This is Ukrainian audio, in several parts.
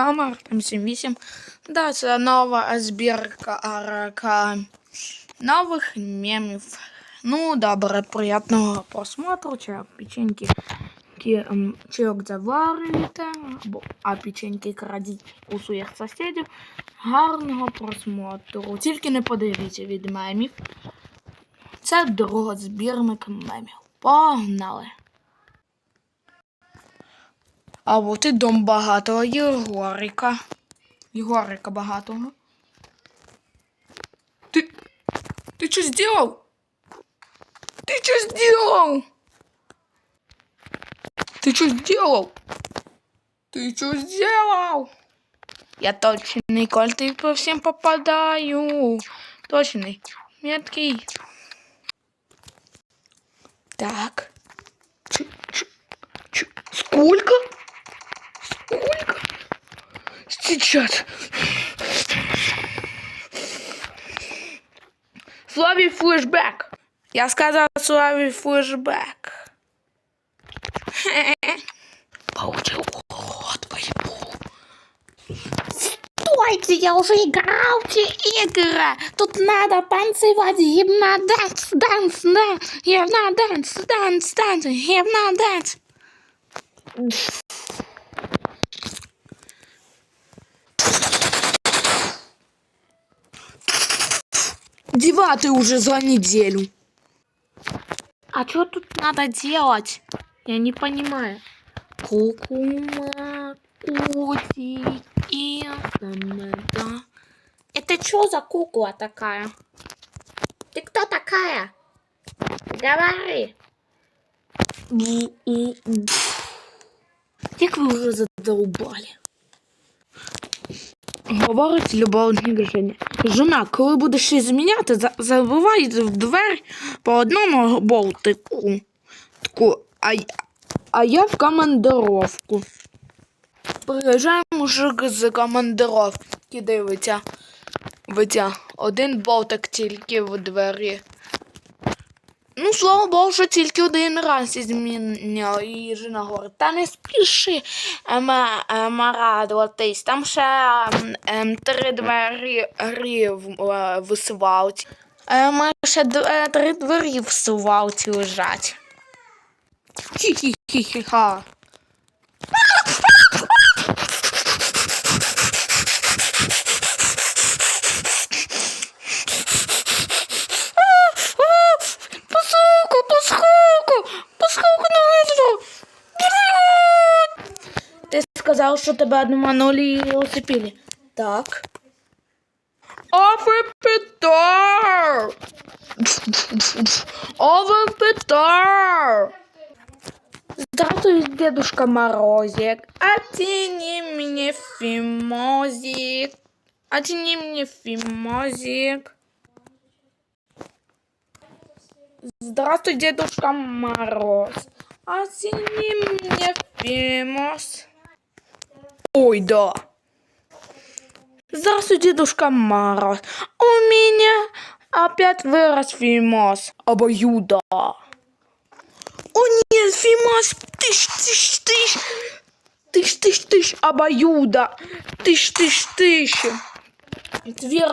Артем 78. Да, це нова збірка арка нових мемів. Ну, добре, приятного просмотру. Чайок печеньки ки, чайок заварюєте, а печеньки крадіть у своїх сусідів. Гарного просмотру. Тільки не подивіться від мемів. Це друга збірник мемів. Погнали! А от і дом багатого Єгорика. Єгорика багатого. Ти. Ти що зробив? Ти що зробив? Ти що зробив? Ти що зробив? Я точний кольт по всім попадаю. Точний. Меткий. Так. Чу, чу, чу. Сколько? Сколько? Сейчас. Славі флешбек. Я сказал Славі флешбек. Получил ход поебу. Стойте, я уже играл в те игры. Тут надо танцевать гимнодэнс, дэнс, да. Гимнодэнс, дэнс, дэнс, гимнодэнс. Деватый уже за неделю. А что тут надо делать? Я не понимаю. Кукума, кутики, да. Это что за кукла такая? Ты кто такая? Говори. Як ви вже задолбали? Говорить любовне рішення. Жена, коли будеш щось зміняти, за- забивай в двері по одному болтику. Таку, а, а я в командировку. Приїжджає мужик з командировки, дивиться. Один болтик тільки в двері. Ну, слава Богу, що тільки один раз зміняв. І жена говорить, та не спіши ем, ем, радуватись. Там ще ем, три двері гри в, е, свалці. Ем, ще е, три двері в свалці лежать. Хі-хі-хі-хі-ха. Сказал, что тебя обманули и усыпили. Так. Офипитар! Офипитар! Здравствуй, Дедушка Морозик. Оттяни мне фимозик. Оттяни мне фимозик. Здравствуй, Дедушка Мороз. Оцени мне фимоз. Ой, да. Здравствуйте, дедушка Мороз. У меня опять вырос Фимос. Обоюда. О нет, Фимос, тыш, тыш, тыш. Тыш, тыш, тыш, обоюда. Тыш, тыш, тыш.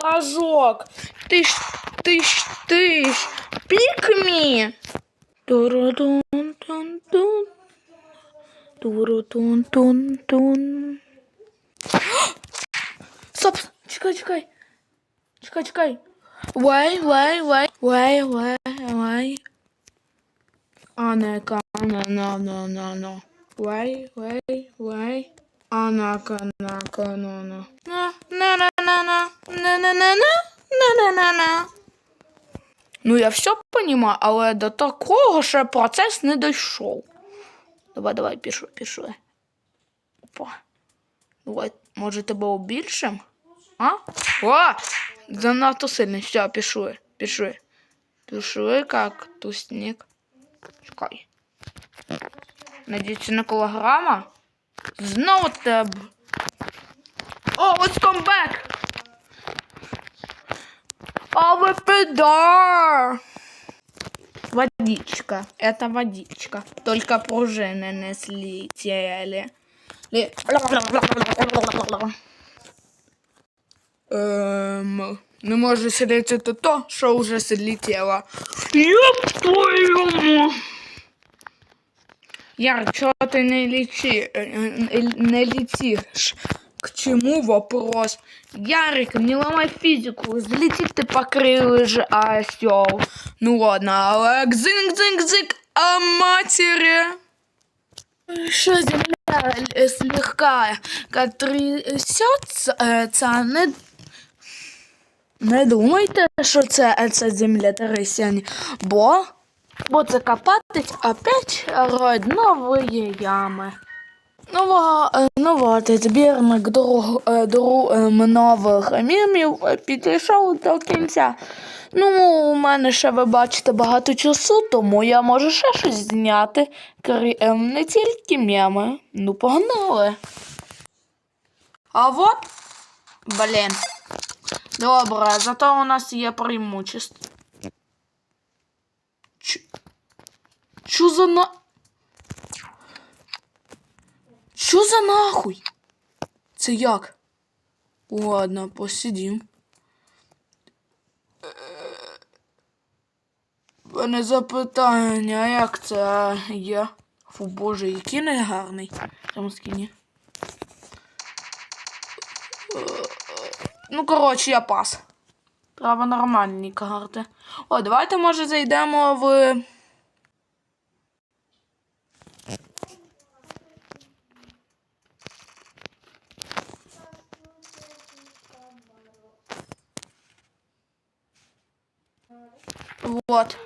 разок, Тыш, тыш, тыш. Пикми. Туру-тун-тун-тун. Туру-тун-тун-тун. Стоп! Чекай, чекай. Чекай, чекай. Вай, вай, вай. Вай, вай, вай. Анека, на, на, на, на, на. Вай, вай, вай. Анака, нака, на, на. На, на, на, на, на. На, на, на, на. На, на, на, на. Ну, я все понимаю, але до такого ще процес не дійшов. Давай, давай, пішли, пішли. Опа. Давай, може тебе обільшим? А? О! Занадто сильно. Все, пішли, пішли. Пішли, як тусник. Чекай. Надіюся на кілограма. Знову тебе. О, ось комбек! А вы пидар! Водичка. Это водичка. Только пружины не слетели. Лі... Ем, не можу сидіти то то, що вже злетіло. Ёб твою м- Яр, чого ти не лічи, е, е, не летиш? К чему вопрос? Ярик, не ломай физику, залетит ты по крылыше, осел. Ну ладно, але гзинг-зинг-зинг, а матери? Що земля е, слегка трясется, е, це не... Думайте, що це, е, це землетрясіння, бо, бо це копатись опять роють нові ями. Ну, во- ну вот, збірник друг, е, друг, е, нових мемів е, підійшов до кінця. Ну, у мене ще ви бачите багато часу, тому я можу ще щось зняти. Крім не тільки меми. Ну, погнали. А вот, блін. Добре, зато у нас є преимущество. Чу, чу за на... Що за нахуй? Це як? Ладно, посидім. Мене запитання, як це є? Фу боже, який негарний. Там скині. Ну, коротше, я пас. Треба нормальні карти. О, давайте, може, зайдемо в. Вот.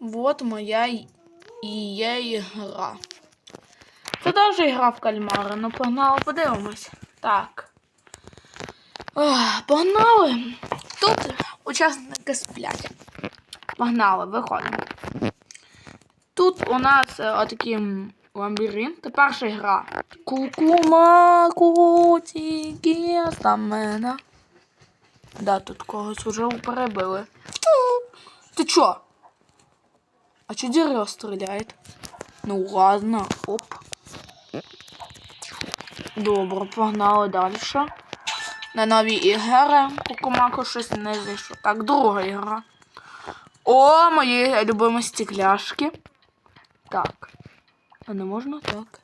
Вот моя і є ігра. Це теж ігра в кальмара. Ну, погнали, подивимось. Так. Ох, погнали. Тут учасники сплять. Погнали, виходимо. Тут у нас е, отакий м, лабіринт. Це перша гра. Кукума, кутіки, стамена. Да, тут когось уже перебили. Ты чё? А чё дерево стреляет? Ну ладно, оп. Добре, погнали дальше. На нові ігри. Кукумаку щось не зайшло. Так, друга ігра. О, мої любимі стекляшки. Так. А не можна так?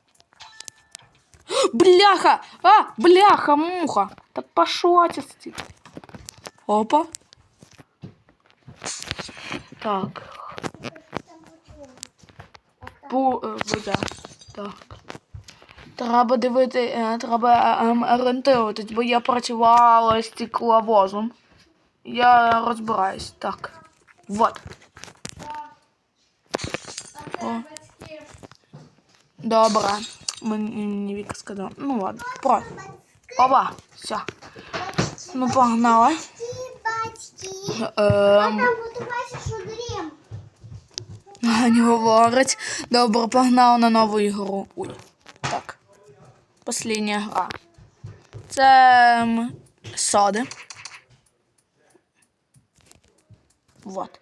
Бляха! А, бляха, муха! Та пошла ти стік. Опа. Так. По е, вода. Так. Треба дивити, е, треба е, ем, орієнтуватись, бо я працювала стекловозом. Я розбираюсь. Так. Вот. Добре. Мені Віка сказала. Ну ладно. Про. Опа. Все. Ну погнали. Ем. Не говорить. Добре, погнав на нову ігру. Ой. Послідня гра. Це соди. Вот.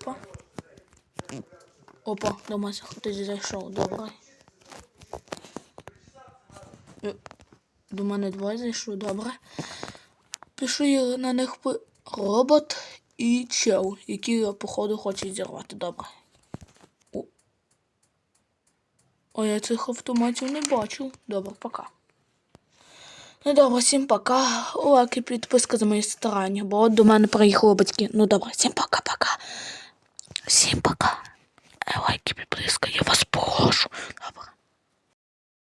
Опа. Опа, до хтось зайшов. Добре. До мене двоє зайшов, добре. Пишу на них робот і чел, які, походу, хочуть зірвати. Добре. О. А я цих автоматів не бачу. Добре, пока. Ну добре, всім пока. Лайк і підписка за мої старання, бо от до мене приїхали батьки. Ну добре, всім пока-пока. Всім пока. Лайк і підписка, я вас прошу.